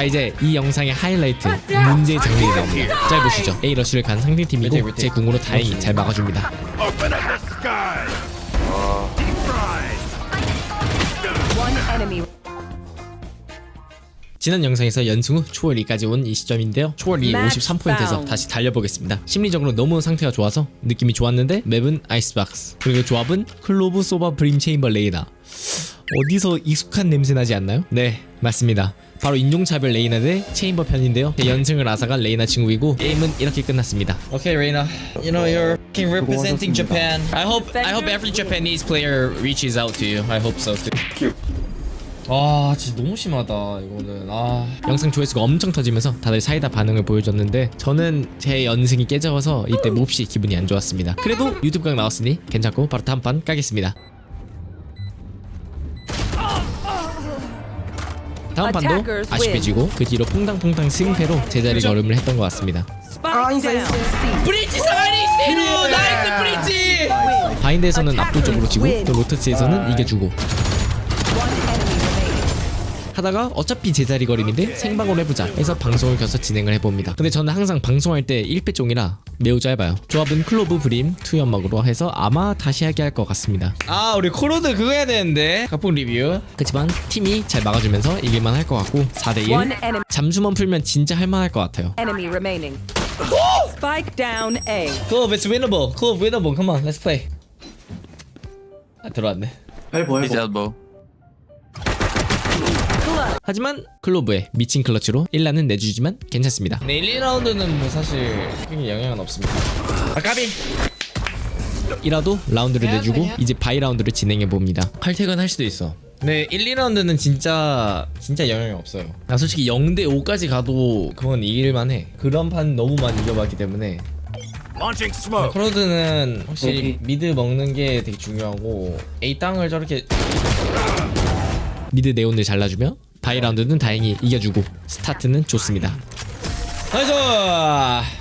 자 이제 이 영상의 하이라이트 문제 정리가 나옵니다. 잘 보시죠. A 러쉬를 간 상대팀이고 제 궁으로 다행히 잘 막아줍니다. 지난 영상에서 연승 후 초월 2까지 온 이 시점인데요. 초월 2 Match 53포인트에서 found. 다시 달려보겠습니다. 심리적으로 너무 상태가 좋아서 느낌이 좋았는데 맵은 아이스박스 그리고 조합은 클로브 소바 브림 체인버 레이나 어디서 익숙한 냄새 나지 않나요? 네 맞습니다. 바로 인종차별 레이나 대 체인버 편인데요. 제 연승을 아사간 레이나 친구이고 게임은 이렇게 끝났습니다. Okay, Reina, you know you're fucking representing Japan. I hope I hope every Japanese player reaches out to you. I hope so. too. 아 진짜 너무 심하다 이거는 아 영상 조회수가 엄청 터지면서 다들 사이다 반응을 보여줬는데 저는 제 연승이 깨져서 이때 몹시 기분이 안 좋았습니다 그래도 유튜브 각 나왔으니 괜찮고 바로 다음 판 까겠습니다 다음 판도 아쉽게. 지고 그 뒤로 퐁당퐁당 승패로 제자리 걸음을 했던 것 같습니다. C. 브릿지 사가리 세루 나이스 브릿지 바인드에서는 압도적으로 지고 또 로터스에서는 이겨주고. 하다가 어차피 제자리 걸음인데 생방으로 해보자 해서 방송을 켜서 진행을 해봅니다. 근데 저는 항상 방송할 때 1패종이라 매우 짧아요. 조합은 클로브 브림 투 연막으로 해서 아마 다시 하게 할 것 같습니다. 아 우리 코로드 그거 해야 되는데. 가품 리뷰. 그치만 팀이 잘 막아주면서 이길만 할 것 같고 One 4대1 enemy. 잠수만 풀면 진짜 할만할 것 같아요. Enemy remaining. Spike down A. 클로브 it's winnable. 클로브 winnable. Come on let's play. 아 들어왔네. His elbow. 하지만 클로브의 미친 클러치로 1라는 내주지만 괜찮습니다. 네, 1, 2라운드는 뭐 사실 크게 영향은 없습니다. 아 까비! 1라도 라운드를 내주고 이제 바이 라운드를 진행해 봅니다. 칼퇴근 할 수도 있어. 네, 1, 2라운드는 진짜 진짜 영향이 없어요. 나 솔직히 0대 5까지 가도 그건 이길만 해. 그런 판 너무 많이 이겨봤기 때문에 Launching smoke! 크로드는 확실히 미드 먹는 게 되게 중요하고 A 땅을 저렇게 미드 네온을 잘라주며 바이 라운드는 다행히 이겨주고 스타트는 좋습니다. 나이스!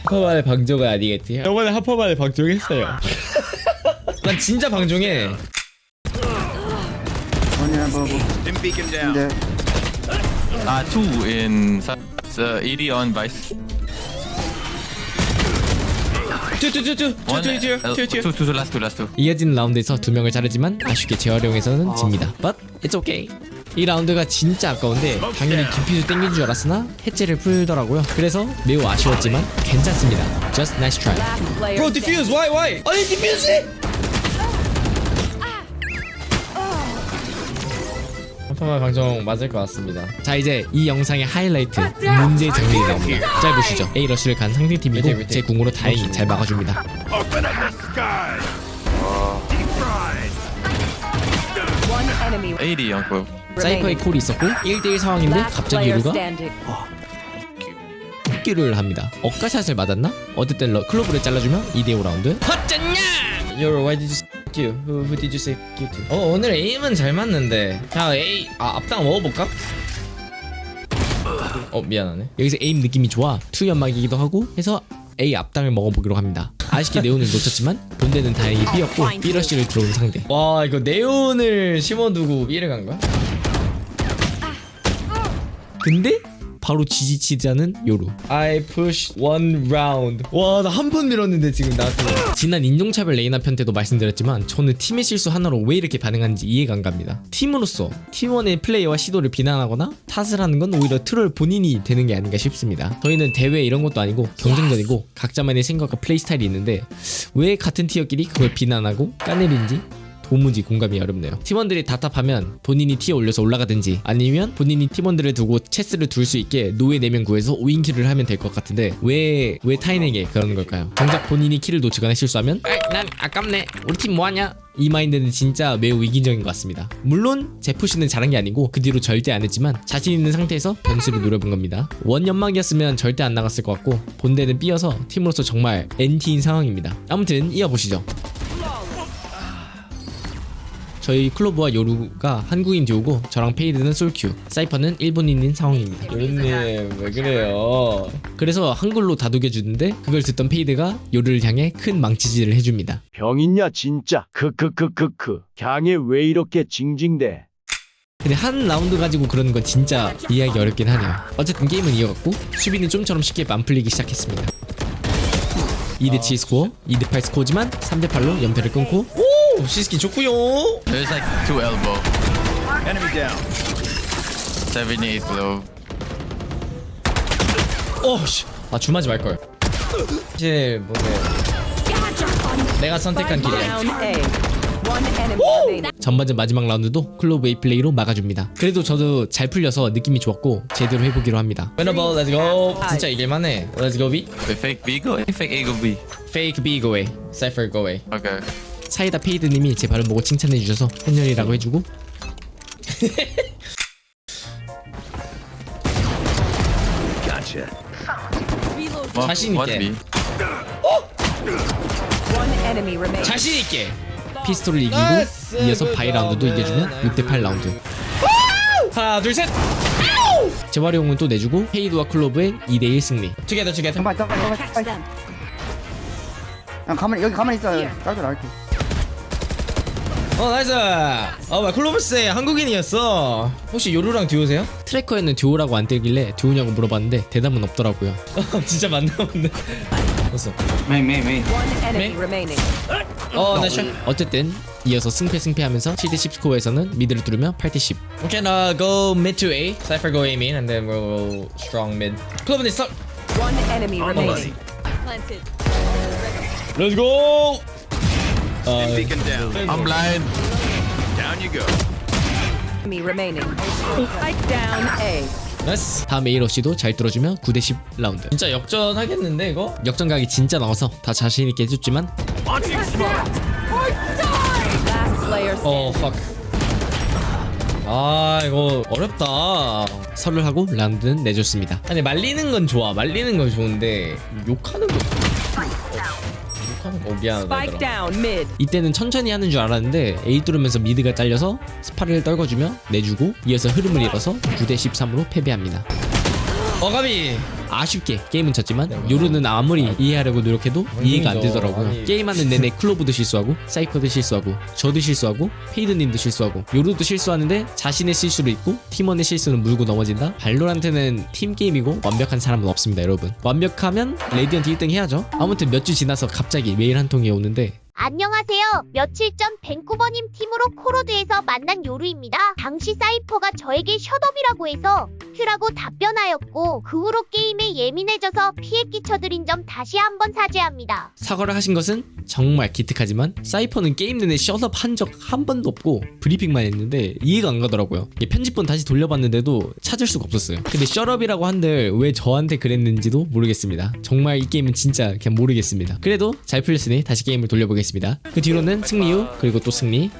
하퍼만의 방종은 아니겠지? 저번에 하퍼만의 방종했어요. 난 진짜 방종해. Dim beacon down. Two in. It's uh, 80 on Vice. 쭈쭈쭈쭈 One. 쭈쭈쭈 쭈쭈 two, two, two, last two, last two. 이어진 라운드에서 두 명을 자르지만 아쉽게 재활용해서는 집니다. But it's okay. 이 라운드가 진짜 아까운데 당연히 디퓨즈 땡긴 줄 알았으나 해체를 풀더라고요. 그래서 매우 아쉬웠지만 괜찮습니다. Just nice try. Bro, diffuse. Why, why? 아니, diffuse. 한판만 방정 맞을 것 같습니다. 자 이제 이 영상의 하이라이트 문제 정리가 나옵니다. 잘 보시죠. A 러쉬를 간 상대팀이고 제 궁으로 다행히 잘 막아줍니다. One enemy. 80 on Quill. 사이퍼의 콜이 있었고 1대1 상황인데 갑자기 유루가. 킥기를 합니다. 억가샷을 맞았나? 어쨌든 러- 클로브를 잘라주면 2대5 라운드. 헛졌냐? Yo, why did you say Q? Who, who did you say Q to? 어 오늘 에임은 잘 맞는데. 자 A 아 앞당 먹어볼까? 어 미안하네. 여기서 에임 느낌이 좋아. 투 연막이기도 하고 해서 A 앞당을 먹어보기로 합니다. 아쉽게 네온을 놓쳤지만 본대는 다행히 B였고 B러쉬를 들어온 상대. 와 이거 네온을 심어두고 B를 간 거야? 근데 바로 지지치자는 요루. I push one round. 와, 나 한 번 밀었는데 지금 나한테. 지난 인종차별 레이나 편 때도 말씀드렸지만 저는 팀의 실수 하나로 왜 이렇게 반응하는지 이해가 안 갑니다. 팀으로서 팀원의 플레이와 시도를 비난하거나 탓을 하는 건 오히려 트롤 본인이 되는 게 아닌가 싶습니다. 저희는 대회 이런 것도 아니고 경쟁전이고 각자만의 생각과 플레이 스타일이 있는데 왜 같은 티어끼리 그걸 비난하고 까내린지 도무지 공감이 어렵네요. 팀원들이 답답하면 본인이 티어 올려서 올라가든지 아니면 본인이 팀원들을 두고 체스를 둘 수 있게 노예 4명 구해서 5인 킬을 하면 될 것 같은데 왜, 왜 타인에게 그러는 걸까요? 정작 본인이 킬을 놓치거나 실수하면 아이, 난 아깝네. 우리 팀 뭐하냐? 이 마인드는 진짜 매우 위기적인 것 같습니다. 물론 제 푸시는 잘한 게 아니고 그 뒤로 절대 안 했지만 자신 있는 상태에서 변수를 노려본 겁니다. 원 연막이었으면 절대 안 나갔을 것 같고 본대는 B여서 팀으로서 정말 NT인 상황입니다. 아무튼 이어보시죠. 저희 클로브와 요루가 한국인 듀오고 저랑 페이드는 솔큐 사이퍼는 일본인인 상황입니다. 요루님 왜 그래요? 그래서 한글로 다독여 주는데 그걸 듣던 페이드가 요루를 향해 큰 망치질을 해줍니다. 병 있냐 진짜? 크크크크크. 향에 왜 이렇게 징징대? 근데 한 라운드 가지고 그러는 건 진짜 이해하기 어렵긴 하네요. 어쨌든 게임은 이어갔고 수비는 좀처럼 쉽게 맞풀리기 시작했습니다. 2대7 스코어 2대8 스코어지만 3대8로 연패를 끊고 오! 시스키 좋구요 There's like two elbow. Enemy down. 78 low. 오 씨 아 줌하지 말걸 이제 뭐래 내가 선택한 길이야 down A. One enemy remaining. 전반전 마지막 라운드도 클로브 A 플레이로 막아줍니다 그래도 저도 잘 풀려서 느낌이 좋았고 제대로 해보기로 합니다 Winnable let's go 진짜 이길만해 Let's go B The fake B go A, fake A go B. Fake B go away Cypher go away Okay. 사이다 페이드님이 제 발음 보고 칭찬해 주셔서 팬열이라고 해주고. Gotcha. What, 자신 what 있게. One enemy remaining. 자신 있게. 피스톨을 이기고 이어서 바이 라운드도 이겨주면 6대8 라운드. 하나 둘셋. 재활용은 또 내주고 페이드와 클로브의 2대1 승리. 투게더 투게더 잠깐만 잠깐만 잠깐만 그냥 가만히 여기 가만히 있어 짤줄 알게 어 나이스. 어왜 클로브스의 한국인이었어. 혹시 요루랑 듀오세요? 트래커에는 듀오라고 안 뜨길래 듀오냐고 물어봤는데 대답은 없더라고요. 진짜 맞나 본데 됐어. 메인 메인 메인. One enemy Me? remaining. 어 나이스 어쨌든 이어서 승패 승패하면서 7대10 스코어에서는 미드를 뚫으며 8대10 Okay now go mid to A. Cypher go A main and then we'll go strong mid. 클로브는 썰 One enemy remaining. Let's go 어, Beacon down. I'm blind. Down you go. Enemy remaining. Spike down A. 나이스 다음 A러시도 잘 뚫어주며 9대10 라운드 진짜 역전하겠는데 이거? 역전각이 진짜 나와서 다 자신있게 해줬지만 Launching smoke. Last player standing. 어 fuck 아 이거 어렵다 설을 하고 라운드는 내줬습니다 아니 말리는 건 좋아 말리는 건 좋은데 욕하는 거 욕하는 거 미안하다 Spike 얘들아 down mid. 이때는 천천히 하는 줄 알았는데 A 뚫으면서 미드가 잘려서 스파를 떨궈주며 내주고 이어서 흐름을 잃어서 9대 13으로 패배합니다. 어감이 아쉽게 게임은 졌지만 요루는 아무리 이해하려고 노력해도 이해가 안 되더라고요. 게임하는 내내 클로브도 실수하고 사이퍼도 실수하고 저도 실수하고 페이드님도 실수하고 요루도 실수하는데 자신의 실수를 잊고 팀원의 실수는 물고 넘어진다. 발로란트는 팀 게임이고 완벽한 사람은 없습니다, 여러분. 완벽하면 레디언트 1등 해야죠. 아무튼 몇 주 지나서 갑자기 메일 한 통이 오는데 안녕하세요. 며칠 전 밴쿠버님 팀으로 코로드에서 만난 요루입니다. 당시 사이퍼가 저에게 셧업이라고 해서 큐라고 답변하였고 그 후로 게임에 예민해져서 피해 끼쳐드린 점 다시 한번 사죄합니다. 사과를 하신 것은 정말 기특하지만 사이퍼는 게임 내내 셧업 한 적 한 번도 없고 브리핑만 했는데 이해가 안 가더라고요. 편집본 다시 돌려봤는데도 찾을 수가 없었어요. 근데 셧업이라고 한들 왜 저한테 그랬는지도 모르겠습니다. 정말 이 게임은 진짜 그냥 모르겠습니다. 그래도 잘 풀렸으니 다시 게임을 돌려보겠습니다. 그 뒤로는 승리 후 그리고 또 승리.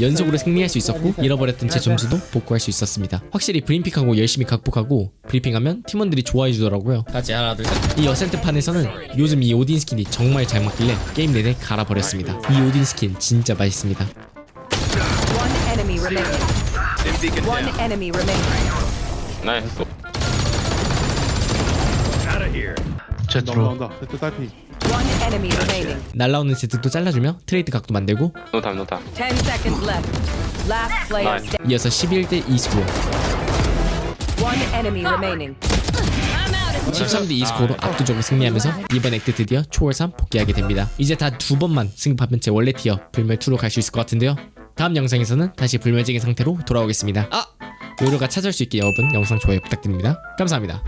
연속으로 승리할 수 있었고 잃어버렸던 제 점수도 복구할 수 있었습니다. 확실히 브리핑하고 열심히 극복하고 브리핑하면 팀원들이 좋아해 주더라고요. 같이 하나 둘 셋. 이 어센트 판에서는 요즘 이 오딘 스킨이 정말 잘 먹길래 게임 내내 갈아버렸습니다. 이 오딘 스킨 진짜 맛있습니다. One enemy remaining. 나온다 딸피 One enemy remaining. 날라오는 제트도 잘라주며 트레이드 각도 만들고 Ten seconds left. Last player standing. 이어서 11대 2 스코어 One enemy remaining. 13대 2 스코어로 압도적으로 승리하면서 이번 액트 드디어 초월 3 복귀하게 됩니다. 이제 다 두 번만 승급하면 제 원래 티어 불멸 2로 갈 수 있을 것 같은데요. 다음 영상에서는 다시 불멸적인 상태로 돌아오겠습니다. 아! 요로가 찾을 수 있게 여러분 영상 좋아요 부탁드립니다. 감사합니다.